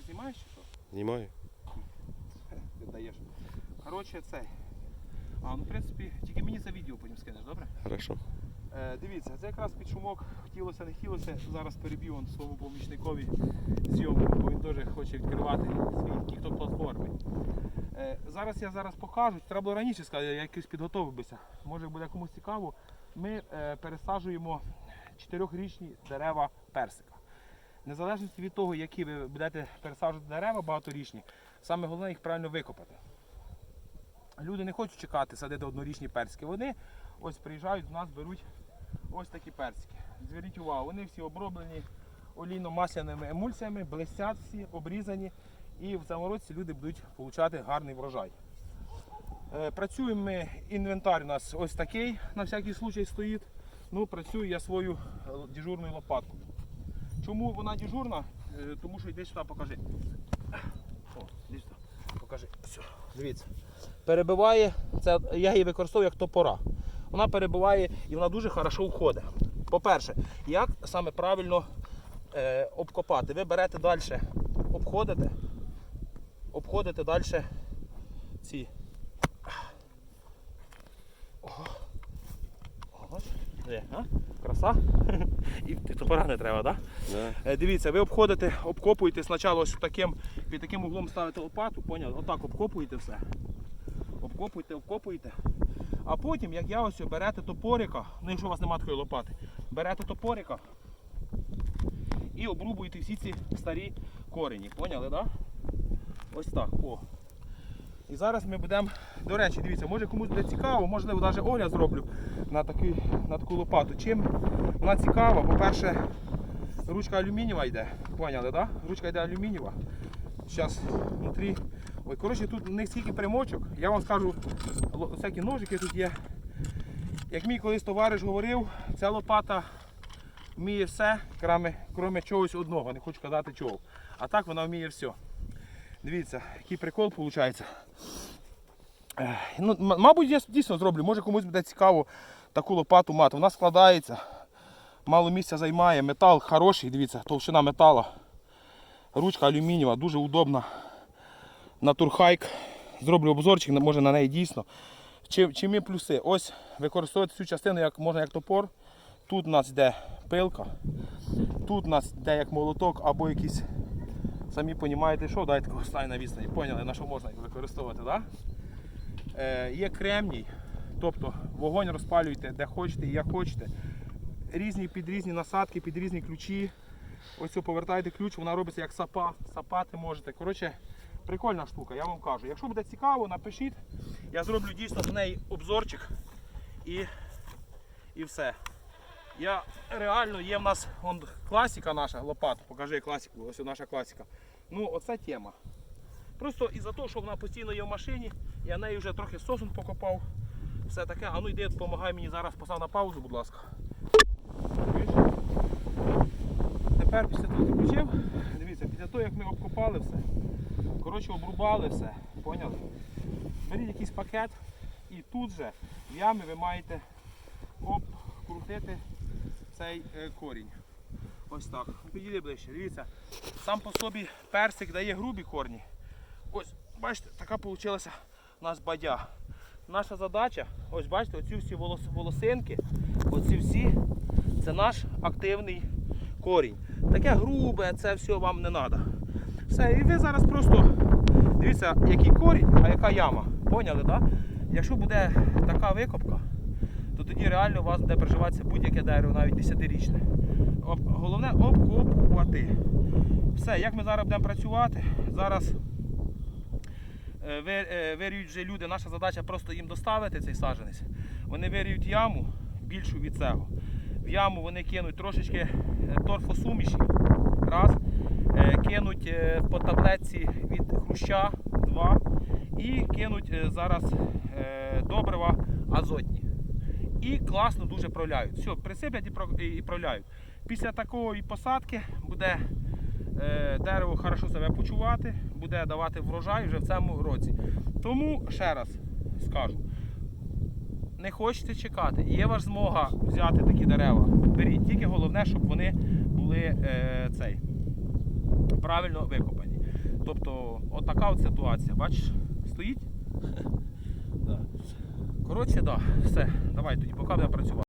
вже знімаєш чи що? Знімаю. Ти даєш. Коротше, цей. А, ну в принципі, тільки мені це відео потім скинеш, добре? Хорошо. Е, дивіться, це якраз під шумок хотілося, не хотілося. Зараз переб'ю он своєму помічникові зйомку, бо він теж хоче відкривати свій тікток платформи. Е, зараз я зараз покажу, треба було раніше сказати, я якось підготовив бися. Може буде комусь цікаво. Ми е, пересаджуємо чотирьохрічні дерева персика. Незалежно від того, які ви будете пересаджувати дерева багаторічні, саме головне їх правильно викопати. Люди не хочуть чекати, садити однорічні персики. Вони ось приїжджають до нас, беруть ось такі персики. Зверніть увагу, вони всі оброблені олійно-масляними емульсіями, блестять всі, обрізані. І в цьому люди будуть отримати гарний врожай. Е, Працюємо ми, інвентар у нас ось такий, на всякий случай стоїть. Ну, працюю я свою е, дежурною лопаткою. Чому вона дежурна? Е, Тому що йди сюди, покажи. О, іди сюди, покажи. Все, дивіться. Перебиває, це я її використовую як топора. Вона перебиває і вона дуже хорошо входить. По-перше, як саме правильно е, обкопати? Ви берете далі, обходите, обходите далі ці. Ого. Ого. Де, а? Краса. І топора не треба, так? Да. Е, Дивіться, ви обходите, обкопуєте спочатку ось таким, під таким углом ставите лопату, поняли? Отак обкопуєте все. Обкопуєте, обкопуєте. А потім, як я ось берете топорика, ну якщо у вас немає такої лопати, берете топорика і обрубуєте всі ці старі корені. Поняли, так? Да? Ось так. О. І зараз ми будемо. До речі, дивіться, може комусь буде цікаво, можливо, навіть огляд зроблю на, такий, на таку лопату. Чим вона цікава, по-перше, ручка алюмінієва йде. Поняли? Да? Ручка йде алюмінієва. Зараз внутрі. Ой, коротше, тут не стільки примочок. Я вам скажу, всякі ножики тут є. Як мій колись товариш говорив, ця лопата вміє все, крім чогось одного, не хочу казати чого. А так вона вміє все. Дивіться, який прикол виходить. Ну, мабуть, я дійсно зроблю. Може комусь буде цікаво таку лопату мати. Вона складається, мало місця займає, метал хороший, дивіться, товщина металу. Ручка алюмінієва, дуже удобна. На турхайк. Зроблю обзорчик, може на неї дійсно. Чим є плюси? Ось використовувати цю частину як можна як топор. Тут у нас йде пилка, тут у нас йде як молоток або якийсь, самі розумієте, що, дайте стань на відстані. Поняли, на що можна їх використовувати. Да? Е, є кремній, тобто вогонь розпалюйте де хочете і як хочете. Різні під різні насадки, під різні ключі. Ось повертаєте ключ, вона робиться як сапа, сапати можете. Коротше, прикольна штука, я вам кажу. Якщо буде цікаво, напишіть. Я зроблю дійсно з неї обзорчик і, і все. Я реально є в нас вон, класика наша лопата. Покажи класику, ось наша класика. Ну, оце тема. Просто із-за того, що вона постійно є в машині, я нею вже трохи сосун покопав. Все таке, а ну йди, допомагай мені зараз постав на паузу, будь ласка. Тепер після того ти включив, дивіться, після того як ми обкопали все, коротше обрубали все, поняли? Беріть якийсь пакет і тут же в ямі ви маєте обкрутити цей е, корінь. Ось так. Підійди ближче. Дивіться, сам по собі персик дає грубі корні. Ось, бачите, така вийшла у нас бадя. Наша задача, ось бачите, оці всі волос, волосинки, оці всі, це наш активний корінь. Таке грубе, це все вам не треба. Все, і ви зараз просто дивіться, який корінь, а яка яма. Поняли, так? Якщо буде така викопка, то тоді реально у вас буде приживатися будь-яке дерево, навіть 10-річне. Об- Головне обкопувати. Все, як ми зараз будемо працювати, зараз е, е, виріють вже люди, наша задача просто їм доставити цей саджанець. Вони виріють яму більшу від цього. В яму вони кинуть трошечки е, торфосуміші. Раз. Кинуть по таблетці від хруща два. І кинуть зараз добрива азотні. І класно дуже проляють. Все, присиплять і про- і- і проляють. Після такої посадки буде е, дерево хорошо себе почувати, буде давати врожай вже в цьому році. Тому ще раз скажу. Не хочете чекати, є ваша змога взяти такі дерева. Беріть, тільки головне, щоб вони були е, цей, правильно викопані. Тобто, от така от ситуація, бачиш, стоїть? Коротше, да, все, давай тоді, поки я працював.